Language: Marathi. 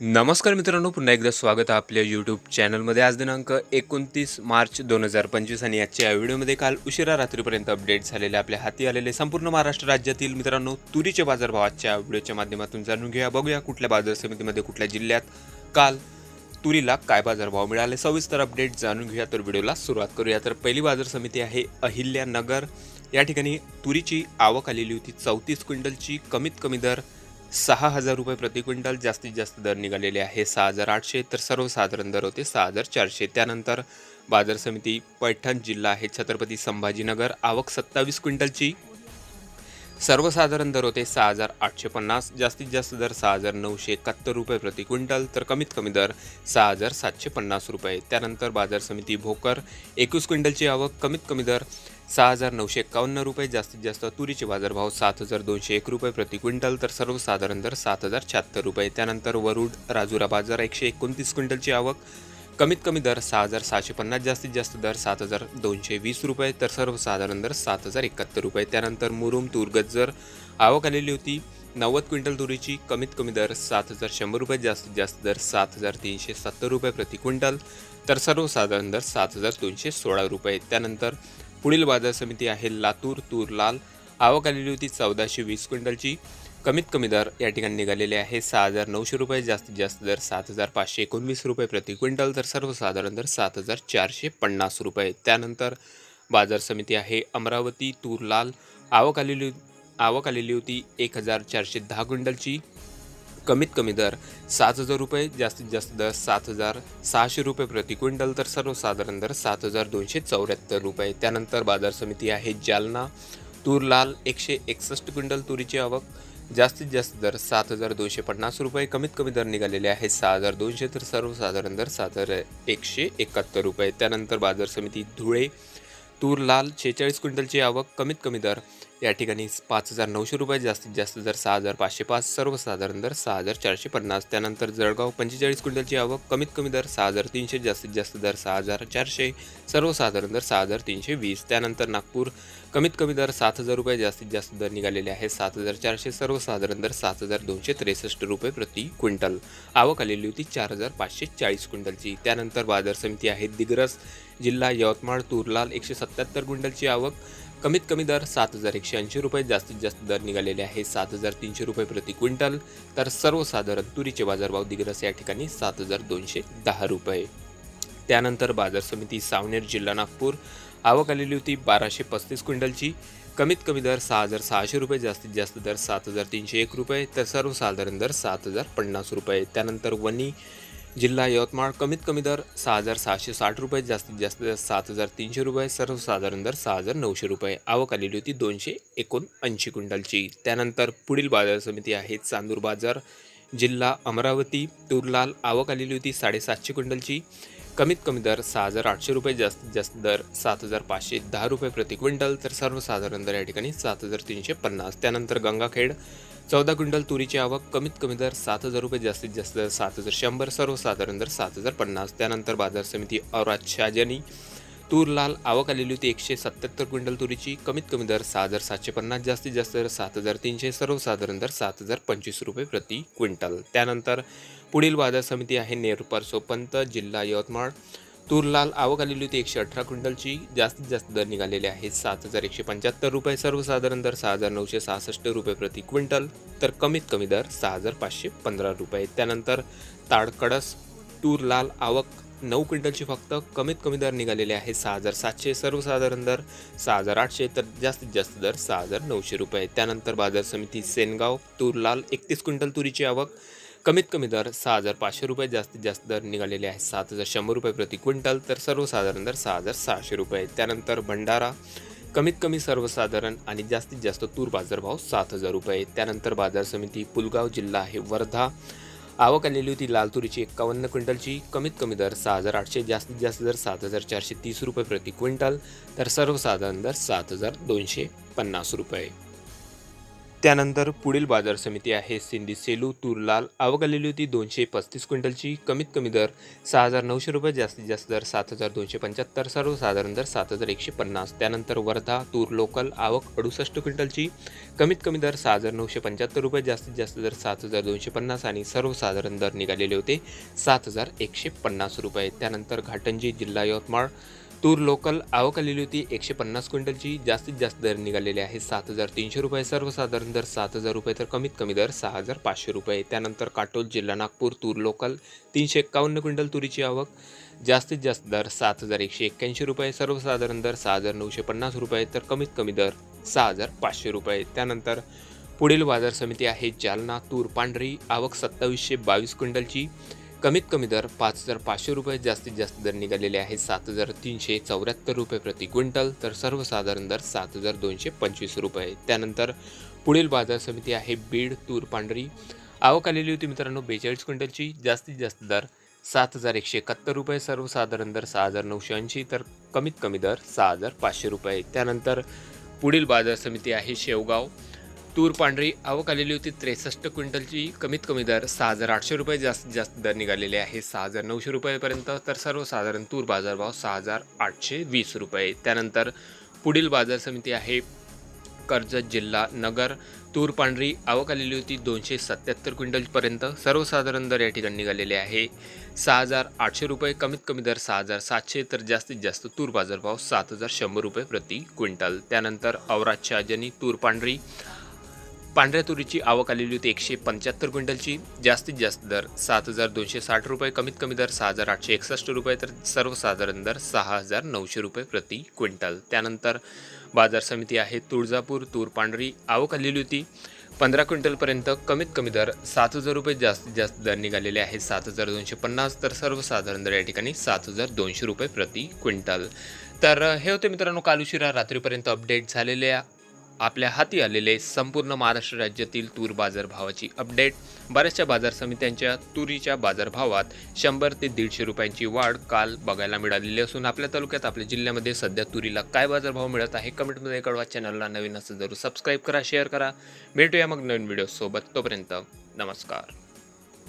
नमस्कार मित्रांनो पुन्हा एकदा स्वागत आहे आपल्या यूट्यूब चॅनलमध्ये आज दिनांक एकोणतीस मार्च दोन हजार पंचवीस आणि आजच्या या व्हिडिओमध्ये काल उशिरा रात्रीपर्यंत अपडेट झालेले आपल्या हाती आलेले संपूर्ण महाराष्ट्र राज्यातील मित्रांनो तुरीचे बाजारभाव आजच्या व्हिडिओच्या माध्यमातून जाणून घेऊया. बघूया कुठल्या बाजार समितीमध्ये कुठल्या जिल्ह्यात काल तुरीला काय बाजारभाव मिळाले. सविस्तर अपडेट जाणून घेऊया तर व्हिडिओला सुरुवात करूया. तर पहिली बाजार समिती आहे अहिल्यानगर. या ठिकाणी तुरीची आवक आलेली होती. चौतीस क्विंटलची कमीत कमी दर सहा हजार रुपये प्रति क्विंटल जास्तीत जास्त दर निघालेले आहे. सहा हजार आठशे तर सर्वसाधारण दर होते सहा हजार चारशे. त्यानंतर बाजार समिती पैठण जिल्हा आहे छत्रपती संभाजीनगर. आवक सत्तावीस क्विंटलची सर्वसाधारण दर होते सहा हजार आठशे पन्नास जास्तीत जास्त दर सहा हजार नऊशे एकाहत्तर रुपये प्रति क्विंटल तर कमीत कमी दर सहा हजार सातशे पन्नास रुपये. त्यानंतर बाजार समिती भोकर एकवीस क्विंटलची आवक कमीत कमी दर सहा हजार नऊशे एकावन्न रुपये जास्तीत जास्त तुरीचे बाजारभाव सात हजार दोनशे एक रुपये प्रति क्विंटल तर सर्वसाधारण दर सात हजार शहात्तर रुपये. त्यानंतर वरुड राजुरा बाजार एकशे एकोणतीस क्विंटलची आवक कमीत कमी दर सहा हजार सहाशे पन्नास जास्तीत जास्त दर सात हजार दोनशे वीस रुपये तर सर्वसाधारण दर सात हजार एकाहत्तर रुपये. त्यानंतर मुरुम तुरगज्जर आवक आलेली होती नव्वद क्विंटल तुरीची कमीत कमी दर सात हजार शंभर रुपये जास्तीत जास्त दर सात हजार तीनशे सत्तर रुपये प्रति क्विंटल तर सर्वसाधारण दर सात हजार दोनशे सोळा रुपये. त्यानंतर पुढील बाजार समिती आहे लातूर तूर लाल आवक आलेली होती चौदाशे वीस क्विंटलची. कमीत कमी दर या ठिकाणी निघालेले आहे. सहा हजार नऊशे रुपये जास्तीत जास्त दर सात हजार पाचशे एकोणवीस रुपये प्रति क्विंटल तर सर्वसाधारण दर सात हजार चारशे पन्नास रुपये. त्यानंतर बाजार समिती आहे अमरावती तूर लाल आवक आलेली आवक आलेली होती एक हजार चारशे दहा क्विंटलची. कमीत कमी दर सात हजार रुपये जास्तीत जास्त दर सात हजार सहाशे रुपये प्रति क्विंटल तर सर्वसाधारण दर सात हजार दोनशे चौऱ्याहत्तर रुपये. त्यानंतर बाजार समिती आहे जालना तूर लाल एकशे एकसष्ट क्विंटल तुरीची आवक जास्तीत जास्त दर सात हजार दोनशे पन्नास रुपये कमीत कमी दर निघालेले आहे सहा हजार दोनशे तर सर्वसाधारण दर सात हजार एकशे एकाहत्तर रुपये. त्यानंतर बाजार समिती धुळे तूर लाल शेहेचाळीस क्विंटलची आवक कमीत कमी दर या ठिकाणी पाच हजार नऊशे रुपये जास्तीत जास्त दर सहा हजार पाचशे पाच सर्वसाधारण दर सहा हजार चारशे पन्नास. त्यानंतर जळगाव पंचेचाळीस क्विंटलची आवक कमीत कमी दर सहा हजार तीनशे जास्तीत जास्त दर सहा हजार चारशे सर्वसाधारण दर सहा हजार तीनशे वीस. त्यानंतर नागपूर कमीत कमी दर सात हजार रुपये जास्तीत जास्त दर निघालेले आहे सात हजार चारशे सर्वसाधारण दर सात हजार दोनशे त्रेसष्ट रुपये प्रति क्विंटल. आवक आलेली होती चार हजार पाचशे चाळीस क्विंटलची. त्यानंतर बाजार समिती आहे दिग्रस जिल्हा यवतमाळ तूरलाल एकशे सत्याहत्तर क्विंटलची आवक. कमीत कमी दर सात हजार एकशे ऐंशी रुपये जास्तीत जास्त दर निघालेले आहे सात हजार तीनशे रुपये प्रति क्विंटल. तर सर्वसाधारण तुरीचे बाजारभाव दिग्रस या ठिकाणी सात हजार दोनशे दहा रुपये. त्यानंतर बाजार समिती सावनेर जिल्हा नागपूर. आवक आलेली होती बाराशे पस्तीस क्विंटलची. कमीत कमी दर सहा हजार सहाशे रुपये जास्तीत जास्त दर सात हजार तीनशे एक रुपये. तर सर्वसाधारण दर सात हजार पन्नास रुपये. त्यानंतर वनी जिल्हा यवतमाळ कमीत कमी दर सहा हजार सहाशे साठ रुपये जास्तीत जास्त दर सात हजार तीनशे रुपये सर्वसाधारण दर सहा हजार नऊशे रुपये. आवक आलेली होती दोनशे एकोणऐंशी क्विंटलची. त्यानंतर पुढील बाजार समिती आहे चांदूर बाजार. जिल्हा अमरावती तुरलाल आवक आलेली होती साडेसातशे क्विंटलची. कमीत कमी दर सहा हजार आठशे रुपये जास्तीत जास्त दर सात हजार पाचशे दहा रुपये प्रति क्विंटल तर सर्वसाधारण दर या ठिकाणी सात हजार तीनशे पन्नास. त्यानंतर गंगाखेड चौदा क्विंटल तुरीची आवक कमीत कमी दर सात हजार रुपये जास्तीत जास्त दर सात हजार शंभर सर्वसाधारण दर सात हजार पन्नास. त्यानंतर बाजार समिती औरात शाहजनी तूर लाल आवक आलेली होती एकशे सत्याहत्तर क्विंटल तुरीची. कमीत कमी दर सहा हजार सातशे पन्नास जास्तीत जास्त दर सात हजार तीनशे सर्वसाधारण दर सात हजार पंचवीस रुपये प्रति क्विंटल. त्यानंतर पुढील बाजार समिती आहे नेरपर सोपंत जिल्हा यवतमाळ. तूर लाल आवक आलेली होती एकशे अठरा क्विंटलची. जास्तीत जास्त दर निघालेले आहेत सात हजार एकशे पंच्याहत्तर रुपये सर्वसाधारण दर सहा हजार नऊशे सहासष्ट रुपये प्रति क्विंटल. तर कमीत कमी दर सहा हजार पाचशे पंधरा रुपये. त्यानंतर ताडकडस तूर लाल आवक नऊ क्विंटलची फक्त कमीत कमी दर निघालेले आहे सहा हजार सातशे सर्वसाधारण दर सहा हजार आठशे तर जास्तीत जास्त दर सहा हजार नऊशे रुपये. त्यानंतर बाजार समिती सेनगाव तूर लाल एकतीस क्विंटल तुरीची आवक. कमीत कमी दर सहा हजार पाचशे रुपये जास्तीत जास्त दर निघालेले आहे सात हजार शंभर रुपये प्रति क्विंटल तर सर्वसाधारण दर सहा हजार सहाशे रुपये. त्यानंतर भंडारा कमीत कमी सर्वसाधारण आणि जास्तीत जास्त तूर बाजारभाव सात हजार रुपये. त्यानंतर बाजार समिती पुलगाव जिल्हा आहे वर्धा. आवक आलेली होती लाल तुरीची एक्कावन्न क्विंटलची. कमीत कमी दर सहा हजार आठशे जास्तीत जास्त दर सात हजार चारशे तीस रुपये प्रति क्विंटल तर सर्वसाधारण दर सात हजार दोनशे पन्नास रुपये. त्यानंतर पुढील बाजार समिती आहे. सिंधी सेलू तूर लाल आवक आलेली होती दोनशे पस्तीस क्विंटलची. कमीत कमी दर सहा हजार नऊशे रुपये जास्तीत जास्त दर सात हजार दोनशे पंच्याहत्तर सर्वसाधारण दर सात हजार एकशे पन्नास. त्यानंतर वर्धा तूर लोकल आवक अडुसष्ट क्विंटलची. कमीत कमी दर सहा हजार नऊशे पंच्याहत्तर रुपये जास्तीत जास्त दर सात हजार दोनशे पन्नास आणि सर्वसाधारण दर निघालेले होते सात हजार एकशे पन्नास रुपये. त्यानंतर घाटंजी जिल्हा यवतमाळ तूर लोकल आवक आलेली होती. एकशे पन्नास क्विंटलची. जास्तीत जास्त दर निघालेले आहे सात हजार तीनशे रुपये सर्वसाधारण दर सात हजार रुपये तर कमीत कमी दर सहा हजार पाचशे रुपये. त्यानंतर काटोल जिल्हा नागपूर तूर लोकल तीनशे एक्कावन्न क्विंटल तुरीची आवक जास्तीत जास्त दर सात हजार एकशे एक्क्याऐंशी रुपये सर्वसाधारण दर सहा हजार नऊशे पन्नास रुपये तर कमीत कमी दर सहा हजार पाचशे रुपये. त्यानंतर पुढील बाजार समिती आहे जालना तूर पांढरी आवक सत्तावीसशे बावीस क्विंटलची. कमीत कमी दर पाच हजार पाचशे रुपये जास्तीत जास्त दर निघालेले आहे सात हजार तीनशे चौऱ्याहत्तर रुपये प्रति क्विंटल तर सर्वसाधारण दर सात हजार दोनशे पंचवीस रुपये. त्यानंतर पुढील बाजार समिती आहे बीड तूर पांढरी. आवक आलेली होती मित्रांनो बेचाळीस क्विंटलची जास्तीत जास्त दर सात हजार एकशे एकाहत्तर रुपये सर्वसाधारण दर सहा हजार नऊशे ऐंशी तर कमीत कमी दर सहा हजार पाचशे रुपये. त्यानंतर पुढील बाजार समिती आहे शेवगाव. तूर पांढरी आवक आलेली होती. त्रेसष्ट क्विंटलची कमीत कमी दर सहा हजार आठशे रुपये जास्तीत जास्त दर निघालेले आहे. सहा हजार नऊशे रुपयेपर्यंत तर सर्वसाधारण तूर बाजारभाव सहा हजार आठशे वीस रुपये. त्यानंतर पुढील बाजार समिती आहे कर्जत जिल्हा नगर. तूर पांढरी आवक आलेली होती. दोनशे सत्याहत्तर क्विंटलपर्यंत सर्वसाधारण दर या ठिकाणी निघालेले आहे. सहा हजार आठशे रुपये कमीत कमी दर सहा हजार सातशे तर जास्तीत जास्त तूर बाजारभाव सात हजार शंभर रुपये प्रति क्विंटल. त्यानंतर औराच्या अजनी तूर पांढरी पांढऱ्या तुरीची आवक आलेली होती एकशे पंच्याहत्तर क्विंटलची. जास्तीत जास्त दर सात हजार दोनशे साठ रुपये कमीत कमी दर सहा हजार आठशे एकसष्ट रुपये तर सर्वसाधारण दर सहा हजार नऊशे रुपये प्रति क्विंटल. त्यानंतर बाजार समिती आहे तुळजापूर तूर पांढरी आवक आलेली होती पंधरा क्विंटलपर्यंत कमीत कमी दर सात हजार रुपये जास्तीत जास्त दर निघालेले आहे सात हजार दोनशे पन्नास तर सर्वसाधारण दर या ठिकाणी सात हजार दोनशे रुपये प्रति क्विंटल. तर हे होते मित्रांनो काल उशिरा रात्रीपर्यंत अपडेट झालेल्या आपल्या हाती आलेले संपूर्ण महाराष्ट्र राज्यातील तूर बाजार भावाची अपडेट बऱ्याचशा बाजार समित्यांच्या तुरीच्या बाजारभावात शंभर ते दीडशे रुपयांची वाढ काल बघायला मिळालेली असून आपल्या तालुक्यात आपल्या जिल्ह्यामध्ये सध्या तुरीला काय बाजारभाव मिळत आहे कमेंटमध्ये कळवा. चॅनलला नवीन असं जरूर सबस्क्राईब करा शेअर करा. भेटूया मग नवीन व्हिडिओसोबत तोपर्यंत नमस्कार.